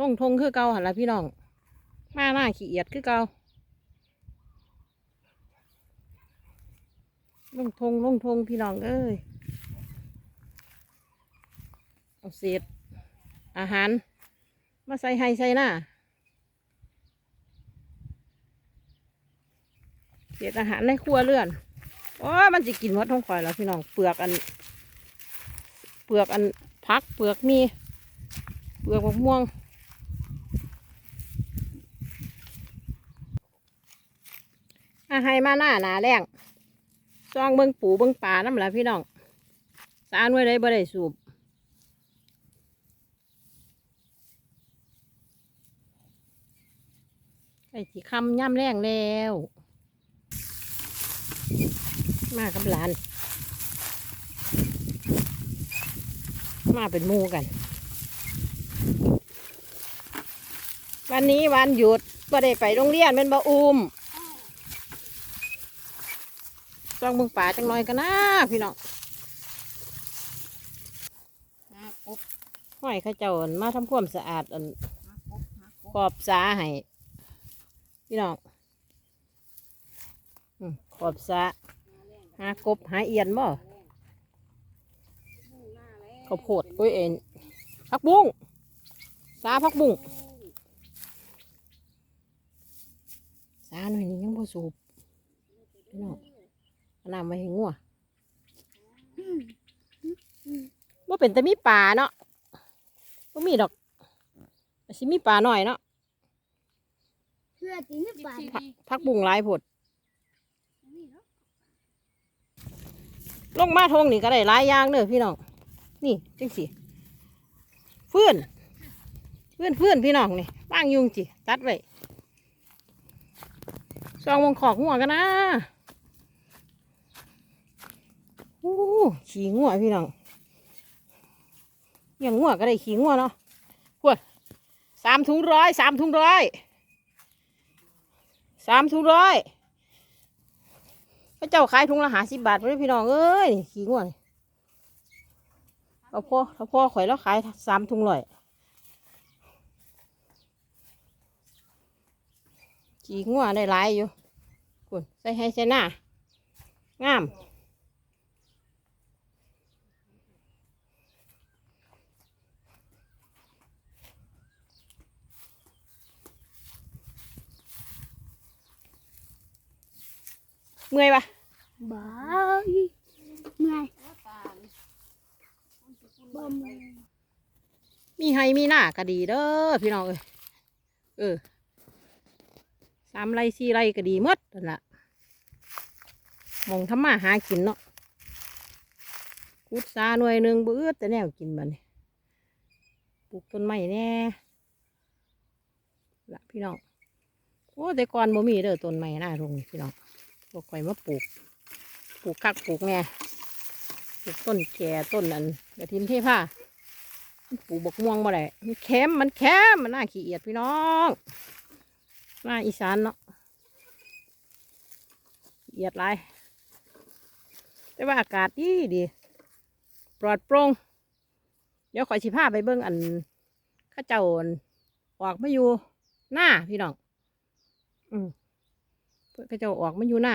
ลงทงคือเก่าหันละพี่น้อง มาหน้าขี้เอียดคือเก่าลงทงลงทงพี่น้องเอ้ยเอาเศษอาหาร มาใส่ให้ใส่หน้าเศษอาหารในครัวเรือนโอ้มันจะกินหมดท้องข่อยแล้วพี่น้องเปลือกอัน เปลือกอันพักเปลือกมี เปลือกมะม่วง อาให้มาหน้าหนาแรงซองเบิงปูเบิงป่าน้ำละพี่น้องสาหน่วยได้บ่ได้สูบไอ้ที่คำย่ำแรงแล้ว มากับหลาน มาเป็นมูกัน วันนี้วันหยุดก็ได้ไปโรงเรียนเป็นบะอุม จ้องเบึงป่าจังน้อยกันนะพี่น้องห้อยเข้าเจ้าอั่นมาทำความสะอาดอันขอบสาให้พี่น้องอืมขอบสาหากบหาเอียนบ่ข้าวโพดโอ้ยเอ็นผักบุ้งสาผักบุ้งสาหน่อยนี้ยังพอสูบพี่น้องเอา น้ำมาให้งัวว่าเป็นแต่มีปลาเนาะว่ามีดอกอาจสิมีปลาหน่อยเนาะเพื่อตีไม่บาดผักผักบุ้งหลายผดลงมาทงนี่ก็ได้หลายอย่างเนอะพี่น้อง นี่จังสิเพื่อน เพื่อนเพื่อนพี่น้องนี่ว่างอยุงจิตัดไว้ซองวงขอกหัวกันนะโอ้ขี่งัวพี่น้องอย่างงัวก็ได้ขี่งัวเนาะพวดสามถุงร้อยสามถุงร้อยสามถุงร้อยพระเจ้าขายถุงละหาสิบบาทเลยพี่น้องเอ้ยขี่งัวเอาพ่อเอาพ่อข่อยแล้วขายสามถุงร้อยขี่งัวได้หลายอยู่คุณใส่ให้ใส่หน้างาม เมื่อยปะบายเมื่อยบ่เมื่อยมีให้มีหน้าก็ดีเด้อพี่น้องเอ้ยเออสามไรสี่ไรก็ดีหมดนั่นละหมองทำมาหากินเนาะกุดซาหน่วยหนึ่งเบื้อแต่แนวกินบัดนปลูกต้นไม้แน่ละพี่น้องโอ้แต่ก่อนบ่มีเด้อต้นไม้หน้าตรงนี้พี่น้อง พวกข่อยมาปลูก ปลูกคักปลูกแน่ปลูกต้นแก่ต้นอันกระทิมเทผ้าปลูกบกม่วงมาได้มันแคมมันแคมมันน่าขี้เอียดพี่น้องน้าอีสานเนาะขี้เอียดไรแต่ว่าอากาศดีดี ปลอดโปร่งเดี๋ยวขอยสิพาไปเบิ่งอันข้าเจ้าอันออกมาอยู่หน้าพี่น้อง อืม เพื่อเข้าเจ้าออกมาอยู่หน้า